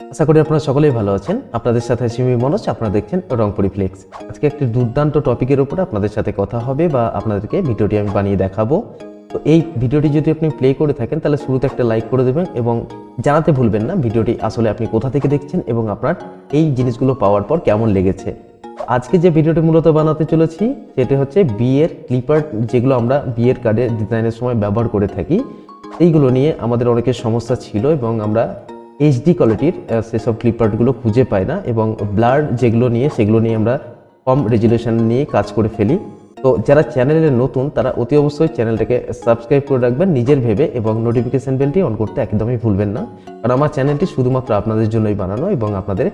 আশা করি আপনারা সকলেই ভালো আছেন। আপনাদের সাথে সিমি মনোজ, আপনারা দেখছেন রংপুরি ফ্লেক্স আজকে একটি দুর্দান্ত টপিকের উপর আপনাদের সাথে কথা হবে বা আপনাদেরকে ভিডিওটি আমি বানিয়ে দেখাবো। তো এই ভিডিওটি যদি আপনি প্লে করে থাকেন, তাহলে শুরুতে একটা লাইক করে দেবেন এবং জানাতে ভুলবেন না ভিডিওটি আসলে আপনি কোথা থেকে দেখছেন এবং আপনার এই জিনিসগুলো পাওয়ার পর কেমন লেগেছে। আজকে যে ভিডিওটি মূলত বানাতে চলেছি, সেটি হচ্ছে বিয়ের ক্লিপার যেগুলো আমরা বিয়ের কার্ডের ডিজাইনের সময় ব্যবহার করে থাকি। এইগুলো নিয়ে আমাদের অনেকের সমস্যা ছিল এবং আমরা এইচডি কোয়ালিটির সেসব ক্লিপারগুলো খুঁজে পাই না এবং ব্লার যেগুলো নিয়ে, সেগুলো নিয়ে আমরা কম রেজুলেশন নিয়ে কাজ করে ফেলি। তো যারা চ্যানেলে নতুন, তারা অতি অবশ্যই চ্যানেলটাকে সাবস্ক্রাইব করে রাখবেন নিজের ভেবে এবং নোটিফিকেশন বেলটি অন করতে একদমই ভুলবেন না। কারণ আমার চ্যানেলটি শুধুমাত্র আপনাদের জন্যই বানানো এবং আপনাদের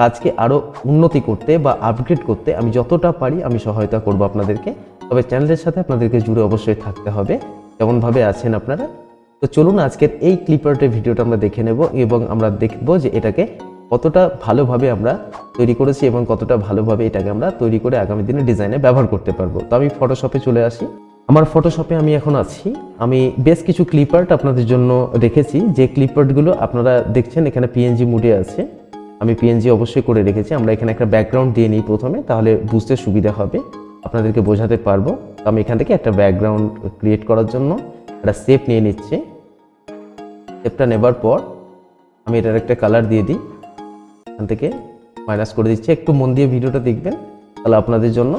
কাজকে আরও উন্নতি করতে বা আপগ্রেড করতে আমি যতটা পারি আমি সহায়তা করব আপনাদেরকে। তবে চ্যানেলের সাথে আপনাদেরকে জুড়ে অবশ্যই থাকতে হবে। যেমনভাবে আছেন আপনারা? তো চলুন আজকের এই ক্লিপারটের ভিডিওটা আমরা দেখে নেব এবং আমরা দেখব যে এটাকে কতটা ভালোভাবে আমরা তৈরি করেছি এবং কতটা ভালোভাবে এটাকে আমরা তৈরি করে আগামী দিনে ডিজাইনে ব্যবহার করতে পারব। তো আমি ফটোশপে চলে আসি। আমার ফটোশপে আমি এখন আছি। আমি বেশ কিছু ক্লিপার্ট আপনাদের জন্য রেখেছি। যে ক্লিপার্টগুলো আপনারা দেখছেন, এখানে পিএনজি মুডে আছে। আমি পিএনজি অবশ্যই করে রেখেছি। আমরা এখানে একটা ব্যাকগ্রাউন্ড দিয়ে নিই প্রথমে, তাহলে বুঝতে সুবিধা হবে। আপনাদেরকে বোঝাতে পারব। তো আমি এখান থেকে একটা ব্যাকগ্রাউন্ড ক্রিয়েট করার জন্য একটা শেপ নিয়ে নিচ্ছি। শেপটা নেবার পর আমি এটার একটা কালার দিয়ে দিই। এখান থেকে মাইনাস করে দিচ্ছি। একটু মন দিয়ে ভিডিওটা দেখবেন, তাহলে আপনাদের জন্য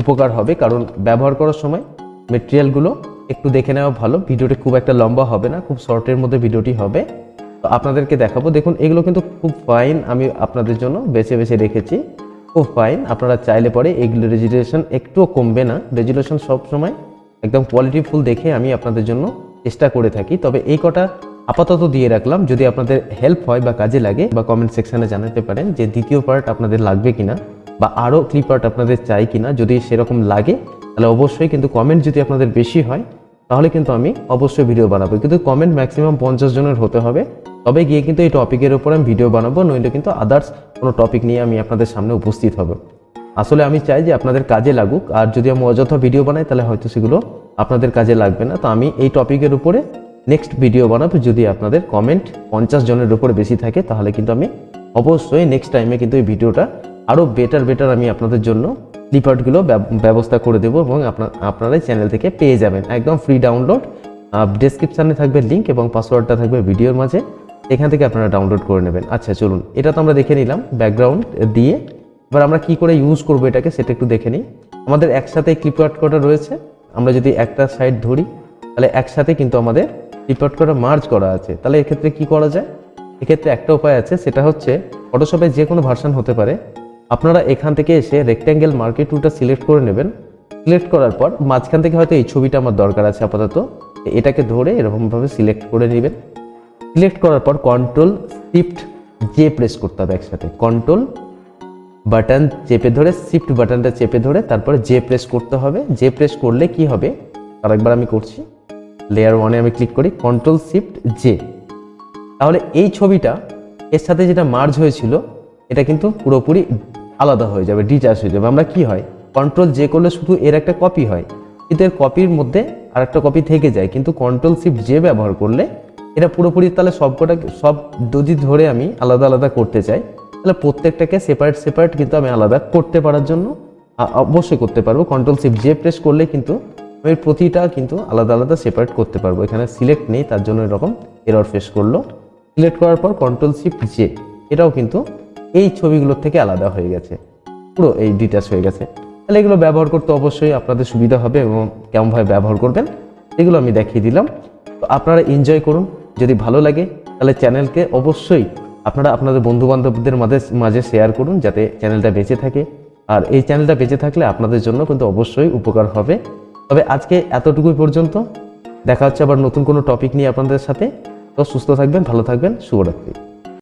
উপকার হবে। কারণ ব্যবহার করার সময় মেটেরিয়ালগুলো একটু দেখে নেওয়া ভালো। ভিডিওটি খুব একটা লম্বা হবে না, খুব শর্টের মধ্যে ভিডিওটি হবে। তো আপনাদেরকে দেখাবো, দেখুন, এগুলো কিন্তু খুব ফাইন আমি আপনাদের জন্য বেছে বেছে রেখেছি। খুব ফাইন আপনারা চাইলে পরে এগুলো রেজুলেশন একটুও কমবে না। রেজুলেশন সবসময় একদম কোয়ালিটি ফুল দেখে আমি আপনাদের জন্য চেষ্টা করে থাকি। তবে এই কটা আপাতত দিয়ে রাখলাম। যদি আপনাদের হেল্প হয় বা কাজে লাগে বা কমেন্ট সেকশনে জানাতে পারেন যে দ্বিতীয় পার্ট আপনাদের লাগবে কিনা বা আরও ক্লিপ পার্ট আপনাদের চাই কিনা যদি সেরকম লাগে, তাহলে অবশ্যই কিন্তু কমেন্ট যদি আপনাদের বেশি হয়, তাহলে কিন্তু আমি অবশ্যই ভিডিও বানাবো। কিন্তু কমেন্ট ম্যাক্সিমাম পঞ্চাশ জনের হতে হবে। তবে গিয়ে কিন্তু এই টপিকের উপর আমি ভিডিও বানাবো, নইলে কিন্তু আদার্স কোনো টপিক নিয়ে আমি আপনাদের সামনে উপস্থিত হব। আসলে আমি চাই যে আপনাদের কাজে লাগুক। আর যদি আমি অযথা ভিডিও বানাই, তাহলে হয়তো সেগুলো আপনাদের কাজে লাগবে না। তো আমি এই টপিকের উপরে নেক্সট ভিডিও বানাবো যদি আপনাদের কমেন্ট পঞ্চাশ জনের উপরে বেশি থাকে, তাহলে কিন্তু আমি অবশ্যই নেক্সট টাইমে কিন্তু এই ভিডিওটা আরও বেটার বেটার আমি আপনাদের জন্য ক্লিপার্টগুলো ব্যবস্থা করে দেবো এবং আপনার আপনারা চ্যানেল থেকে পেয়ে যাবেন। একদম ফ্রি ডাউনলোড ডেসক্রিপশানে থাকবে লিঙ্ক এবং পাসওয়ার্ডটা থাকবে ভিডিওর মাঝে, এখান থেকে আপনারা ডাউনলোড করে নেবেন। আচ্ছা চলুন, এটা তো আমরা দেখে নিলাম ব্যাকগ্রাউন্ড দিয়ে। এবার আমরা কি করে ইউজ করব এটাকে, সেটা একটু দেখে নিই। আমাদের একসাথে ক্লিপআউট কটা রয়েছে, আমরা যদি একটা সাইড ধরি তাহলে একসাথে কিন্তু আমাদের ক্লিপআউট করা মার্জ করা আছে। তাহলে এক্ষেত্রে কি করা যায়? এক্ষেত্রে একটা উপায় আছে, সেটা হচ্ছে ফটোশপে যে কোনো ভার্সন হতে পারে। আপনারা এখান থেকে এসে রেক্ট্যাঙ্গেল মার্কেট টুলটা সিলেক্ট করে নেবেন। সিলেক্ট করার পর মাঝখান থেকে হয়তো এই ছবিটা আমার দরকার আছে আপাতত। এটাকে ধরে এরকমভাবে সিলেক্ট করে নেবেন। সিলেক্ট করার পর কন্ট্রোল শিফট জে প্রেস করতে হবে একসাথে। কন্ট্রোল বাটন চেপে ধরে শিফট বাটনটা চেপে ধরে, তারপরে জে প্রেস করতে হবে। জে প্রেস করলে কি হবে? আরেকবার আমি করছি। লেয়ার ওয়ানে আমি ক্লিক করি কন্ট্রোল শিফট জে তাহলে এই ছবিটা, এর সাথে যেটা মার্জ হয়েছিল, এটা কিন্তু পুরোপুরি আলাদা হয়ে যাবে ডিটাচ হয়ে যাবে। আমরা কি হয়? কন্ট্রোল জে করলে শুধু এর একটা কপি হয়, কিন্তু এর কপির মধ্যে আরেকটা কপি থেকে যায়, কিন্তু কন্ট্রোল শিফট জে ব্যবহার করলে এটা পুরোপুরি তাহলে সবকটা সব যদি ধরে আমি আলাদা আলাদা করতে চাই, তাহলে প্রত্যেকটাকে সেপারেট সেপারেট কিন্তু আমি আলাদা করতে পারার জন্য অবশ্যই করতে পারব। কন্ট্রোল শিফট জে প্রেস করলে কিন্তু আমি প্রতিটা কিন্তু আলাদা আলাদা সেপারেট করতে পারব। এখানে সিলেক্ট নেই, তার জন্য এরকম এরর ফেস করল। সিলেক্ট করার পর কন্ট্রোল শিফট জে এটাও কিন্তু এই ছবিগুলোর থেকে আলাদা হয়ে গেছে। পুরো এই ডিটাচ হয়ে গেছে। তাহলে এগুলো ব্যবহার করতে অবশ্যই আপনাদের সুবিধা হবে এবং কেমনভাবে ব্যবহার করবেন, এগুলো আমি দেখিয়ে দিলাম। তো আপনারা এনজয় করুন। যদি ভালো লাগে, তাহলে চ্যানেলকে অবশ্যই আপনারা আপনাদের বন্ধু বান্ধবদের মাঝে মাঝে শেয়ার করুন, যাতে চ্যানেলটা বেঁচে থাকে। আর এই চ্যানেলটা বেঁচে থাকলে আপনাদের জন্য কিন্তু অবশ্যই উপকার হবে। তবে আজকে এতটুকুই পর্যন্ত। দেখা হচ্ছে আবার নতুন কোনো টপিক নিয়ে আপনাদের সাথে। তো সুস্থ থাকবেন, ভালো থাকবেন, শুভরাত্রি।